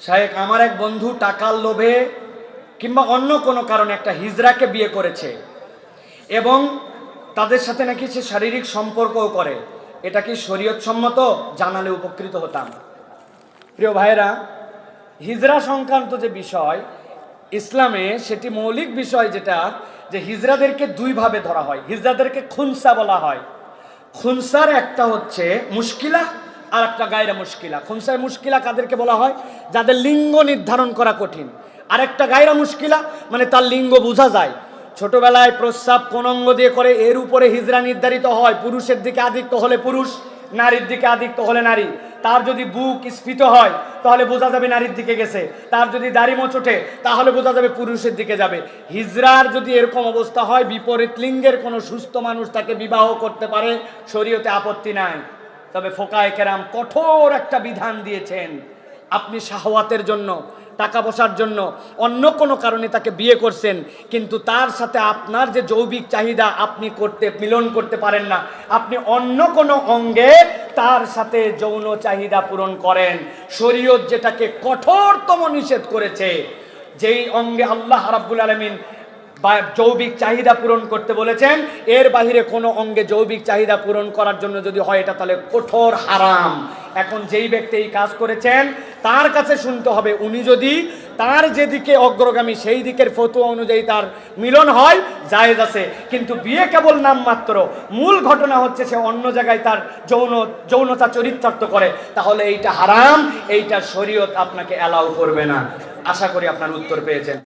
শায়েক আমার এক বন্ধু টাকার লোভে কিংবা অন্য কোনো কারণে একটা হিজরাকে বিয়ে করেছে এবং তাদের সাথে নাকি সে শারীরিক সম্পর্কও করে। এটা কি শরীয়ত সম্মত জানালে উপকৃত হতাম। প্রিয় ভাইরা হিজরা সংক্রান্ত যে বিষয়, ইসলামে সেটি মৌলিক বিষয় যেটা, যে হিজরাদেরকে দুইভাবে ধরা হয়। হিজরাদেরকে খুনসা বলা হয়। খুনসার একটা হচ্ছে মুশকিলা আর একটা গায়রা মুশকিলা। খুনসায় মুশকিলা কাদেরকে বলা হয়? যাদের লিঙ্গ নির্ধারণ করা কঠিন। আরেকটা গায়রা মুশকিলা মানে তার লিঙ্গ বোঝা যায়। ছোটবেলায় প্রস্রাব কোন অঙ্গ দিয়ে করে, এর উপরে হিজরা নির্ধারিত হয়। পুরুষের দিকে আদিত্য হলে পুরুষ, নারীর দিকে আদিত্য হলে নারী। তার যদি বুক স্ফীত হয়, তাহলে বোঝা যাবে নারীর দিকে গেছে। তার যদি দাড়ি মোচ ওঠে, তাহলে বোঝা যাবে পুরুষের দিকে যাবে। হিজরার যদি এরকম অবস্থা হয়, বিপরীত লিঙ্গের কোনো সুস্থ মানুষ তাকে বিবাহ করতে পারে, শরীয়তে আপত্তি নাই। তবে ফোকায় কেরাম কঠোর একটা বিধান দিয়েছেন। আপনি শাহওয়াতের জন্য, টাকা পয়সার জন্য অন্য কোনো কারণে তাকে বিয়ে করছেন, কিন্তু তার সাথে আপনার যে জৈবিক চাহিদা আপনি করতে, মিলন করতে পারেন না। আপনি অন্য কোনো অঙ্গে তার সাথে যৌন চাহিদা পূরণ করেন। শরীয়ত যেটাকে কঠোরতম নিষেধ করেছে, যেই অঙ্গে আল্লাহ রাব্বুল আলমিন বা যৌবিক চাহিদা পূরণ করতে বলেছেন। এর বাহিরে কোনো অঙ্গে যৌবিক চাহিদা পূরণ করার জন্য যদি হয়, এটা তাহলে কঠোর হারাম। এখন যেই ব্যক্তি এই কাজ করেছেন, তার কাছে শুনতে হবে, উনি যদি তার যেদিকে অগ্রগামী, সেই দিকের ফতুয়া অনুযায়ী তার মিলন হয়, জায়েজ আছে। কিন্তু বিয়ে কেবল নামমাত্র, মূল ঘটনা হচ্ছে সে অন্য জায়গায় তার যৌন, যৌনতা চরিতার্থ করে। তাহলে এইটা হারাম, এইটা শরীয়ত আপনাকে অ্যালাউ করবে না। আশা করি আপনার উত্তর পেয়েছেন।